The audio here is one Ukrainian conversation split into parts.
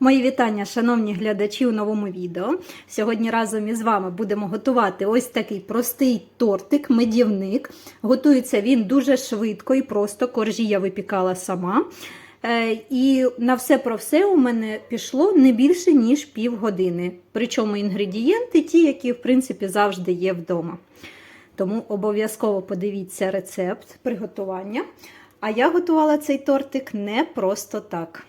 Мої вітання, шановні глядачі, у новому відео. Сьогодні разом із вами будемо готувати ось такий простий тортик, медівник. Готується він дуже швидко і просто. Коржі я випікала сама. Е, І на все про все у мене пішло не більше, ніж півгодини. Причому інгредієнти ті, які, в принципі, завжди є вдома. Тому обов'язково подивіться рецепт приготування. А я готувала цей тортик не просто так.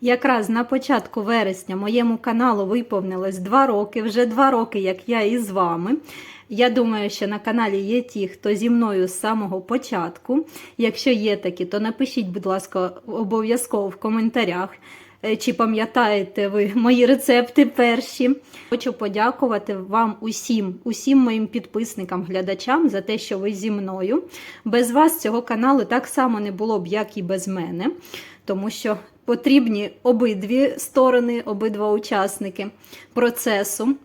Якраз на початку вересня моєму каналу виповнилось 2 роки, вже 2 роки, як я із вами. Я думаю, що на каналі є ті, хто зі мною з самого початку. Якщо є такі, то напишіть, будь ласка, обов'язково в коментарях. е, Чи пам'ятаєте ви мої рецепти перші? Хочу подякувати вам усім, усім моїм підписникам, глядачам за те, що ви зі мною. Без вас цього каналу так само не було б, як і без мене, тому що потрібні обидві сторони, обидва учасники процесу.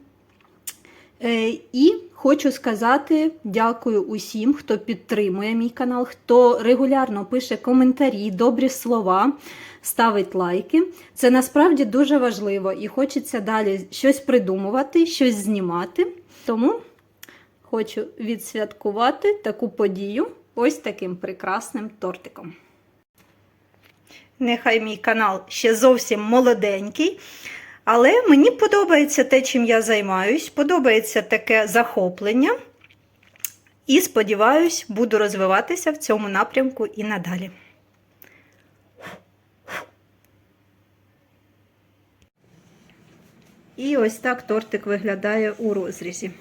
Е, І хочу сказати дякую усім, хто підтримує мій канал, хто регулярно пише коментарі, добрі слова, ставить лайки. Це насправді дуже важливо і хочеться далі щось придумувати, щось знімати. Тому хочу відсвяткувати таку подію ось таким прекрасним тортиком. Нехай мій канал ще зовсім молоденький. Але мені подобається те, чим я займаюсь, подобається таке захоплення. І сподіваюсь, буду розвиватися в цьому напрямку і надалі. І ось так тортик виглядає у розрізі.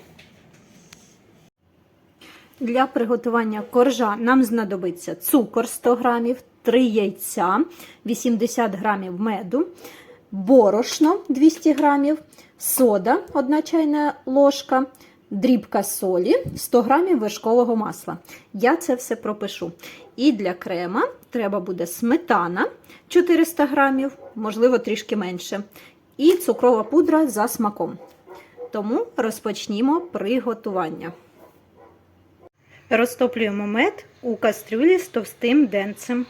Для приготування коржа нам знадобиться цукор 100 грамів, 3 яйця, 80 грамів меду, борошно 200 грамів, сода 1 чайна ложка, дрібка солі, 100 грамів вершкового масла. Я це все пропишу. І для крема треба буде сметана 400 грамів, можливо, трішки менше, і цукрова пудра за смаком. Тому розпочнімо приготування. Розтоплюємо мед у кастрюлі з товстим денцем.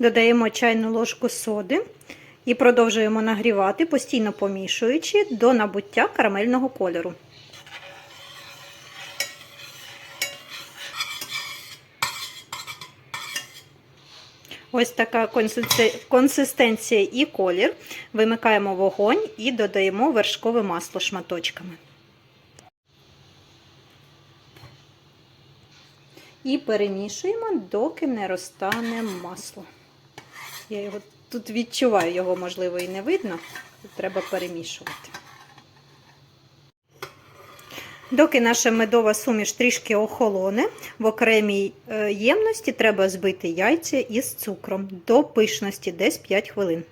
Додаємо чайну ложку соди і продовжуємо нагрівати, постійно помішуючи до набуття карамельного кольору. Ось така консистенція і колір. Вимикаємо вогонь і додаємо вершкове масло шматочками. І перемішуємо, доки не розтане масло. Я його тут відчуваю, його, можливо, і не видно. Тут треба перемішувати. Доки наша медова суміш трішки охолоне, в окремій ємності треба збити яйця із цукром до пишності десь 5 хвилин.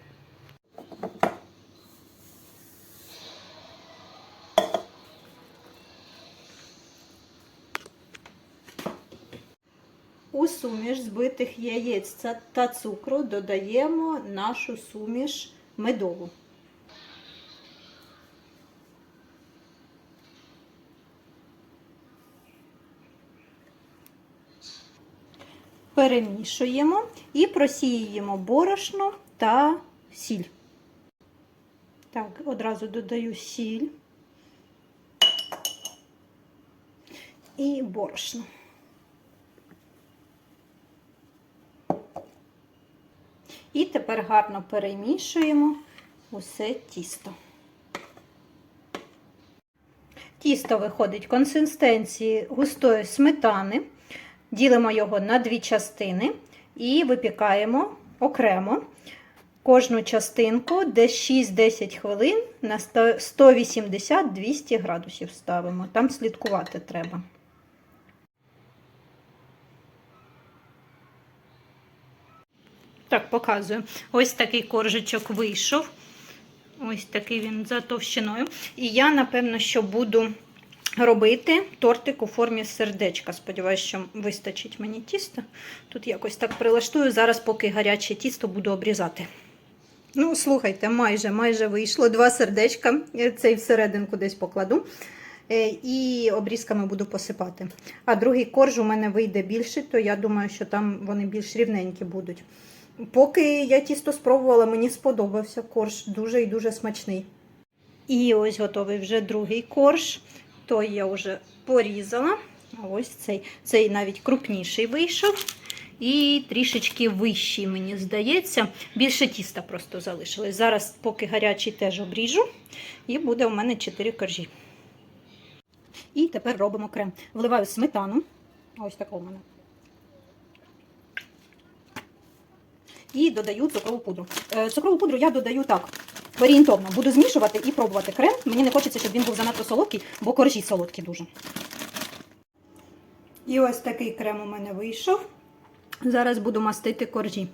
Суміш збитих яєць та цукру додаємо нашу суміш медову. Перемішуємо і просіюємо борошно та сіль. Так, одразу додаю сіль і борошно. І тепер гарно перемішуємо усе тісто. Тісто виходить консистенції густої сметани. Ділимо його на дві частини і випікаємо окремо кожну частинку десь 6-10 хвилин на 180-200 градусів ставимо. Там слідкувати треба. Так, показую. Ось такий коржичок вийшов. Ось такий він за товщиною. І я, напевно, що буду робити тортик у формі сердечка. Сподіваюсь, що вистачить мені тісто. Тут якось так прилаштую. Зараз, поки гаряче тісто, буду обрізати. Ну, слухайте, майже майже вийшло. Два сердечка. Цей всерединку десь покладу. Е, І обрізками буду посипати. А другий корж у мене вийде більше, то я думаю, що там вони більш рівненькі будуть. Поки я тісто спробувала, мені сподобався корж, дуже і дуже смачний. І ось готовий вже другий корж. Той я вже порізала. Ось цей. Цей навіть крупніший вийшов. І трішечки вищий, мені здається. Більше тіста просто залишилось. Зараз, поки гарячий, теж обріжу. І буде у мене 4 коржі. І тепер робимо крем. Вливаю сметану. Ось така у мене. І додаю цукрову пудру. Е, Цукрову пудру я додаю так. Орієнтовно буду змішувати і пробувати крем. Мені не хочеться, щоб він був занадто солодкий, бо коржі солодкі дуже. І ось такий крем у мене вийшов. Зараз буду мастити коржі.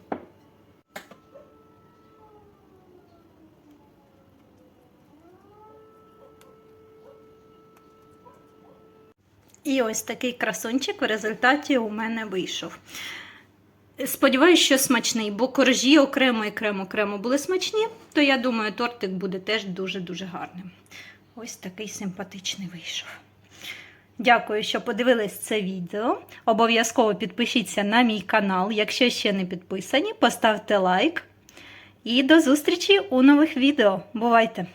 І ось такий красунчик в результаті у мене вийшов. Сподіваюсь, що смачний, бо коржі окремо і окремо окремо були смачні, то я думаю, тортик буде теж дуже-дуже гарним. Ось такий симпатичний вийшов. Дякую, що подивились це відео. Обов'язково підпишіться на мій канал, якщо ще не підписані, поставте лайк. І до зустрічі у нових відео. Бувайте!